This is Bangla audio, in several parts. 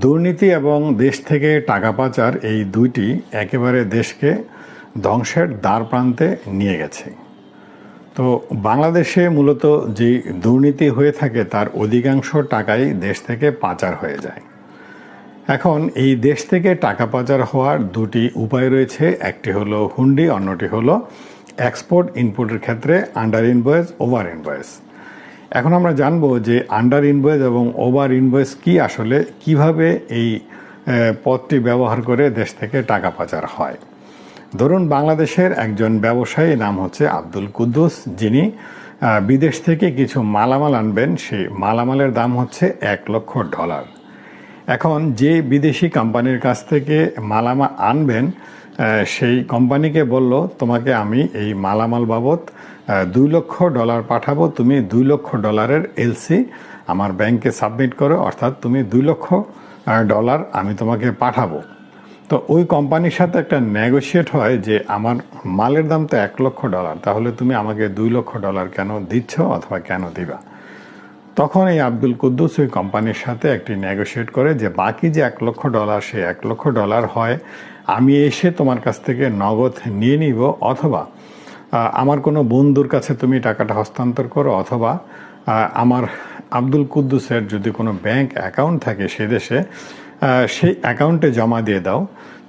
দুর্নীতি এবং দেশ থেকে টাকা পাচার এই দুইটি একেবারে দেশকে ধ্বংসের দ্বার প্রান্তে নিয়ে গেছে। তো বাংলাদেশে মূলত যে দুর্নীতি হয়ে থাকে তার অধিকাংশ টাকাই দেশ থেকে পাচার হয়ে যায়। এখন এই দেশ থেকে টাকা পাচার হওয়ার দুটি উপায় রয়েছে। একটি হলো হুন্ডি, অন্যটি হলো এক্সপোর্ট ইনপুটের ক্ষেত্রে আন্ডার ইনভয়েস, ওভার ইনভয়েস। এখন আমরা জানব যে আন্ডার ইনভয়েস এবং ওভার ইনভয়েস কি আসলে, কীভাবে এই পথটি ব্যবহার করে দেশ থেকে টাকা পাচার হয়। ধরুন, বাংলাদেশের একজন ব্যবসায়ী নাম হচ্ছে আব্দুল কুদ্দুস। যিনি বিদেশ থেকে কিছু মালামাল আনবেন, সেই মালামালের দাম হচ্ছে এক লক্ষ ডলার। এখন যে বিদেশি কোম্পানির কাছ থেকে মালামাল আনবেন সেই কোম্পানিকে বলল, তোমাকে আমি এই মালামাল বাবদ দুই লক্ষ ডলার পাঠাবো। তুমি দুই লক্ষ ডলারের এলসি আমার ব্যাংকে সাবমিট করো, অর্থাৎ তুমি দুই লক্ষ ডলার আমি তোমাকে পাঠাবো। তো ওই কোম্পানির সাথে একটা নেগোশিয়েট হয় যে, আমার মালের দাম তো এক লক্ষ ডলার, তাহলে তুমি আমাকে দুই লক্ষ ডলার কেন দিচ্ছ অথবা কেন দিবা? তখন এই আব্দুল কুদ্দুস ওই কোম্পানির সাথে একটি নেগোশিয়েট করে যে বাকি যে এক লক্ষ ডলার, সে এক লক্ষ ডলার হয়, আমি এসে তোমার কাছ থেকে নগদ নিয়ে নিব অথবা আমার কোনো বন্ধুর কাছে তুমি টাকাটা হস্তান্তর করো অথবা আমার আব্দুল কুদ্দুসের যদি কোনো ব্যাংক অ্যাকাউন্ট থাকে সে দেশে সেই অ্যাকাউন্টে জমা দিয়ে দাও।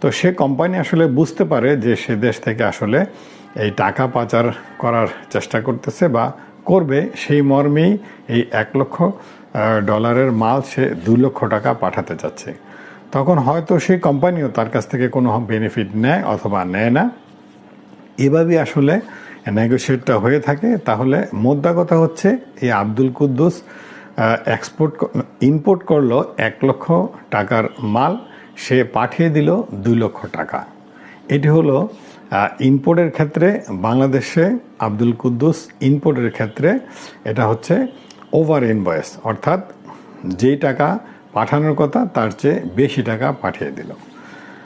তো সে কোম্পানি আসলে বুঝতে পারে যে সে দেশ থেকে আসলে এই টাকা পাচার করার চেষ্টা করতেছে বা করবে সেই মর্মেই এই এক লক্ষ ডলারের মাল সে দুই লক্ষ টাকা পাঠাতে চাচ্ছে তখন হয়তো সেই কোম্পানিও তার কাছ থেকে কোনো বেনিফিট নেয় অথবা নেয় না। এভাবেই আসলে নেগোসিয়েটটা হয়ে থাকে। তাহলে মোদ্দা কথা হচ্ছে, এই আব্দুল কুদ্দুস এক্সপোর্ট ইম্পোর্ট করল এক লক্ষ টাকার মাল, সে পাঠিয়ে দিল দুই লক্ষ টাকা। এটি হলো ইম্পোর্টের ক্ষেত্রে বাংলাদেশে আব্দুল কুদ্দুস ইম্পোর্টের ক্ষেত্রে এটা হচ্ছে ওভার ইনভয়েস অর্থাৎ যেই টাকা পাঠানোর কথা তার চেয়ে বেশি টাকা পাঠিয়ে দিল।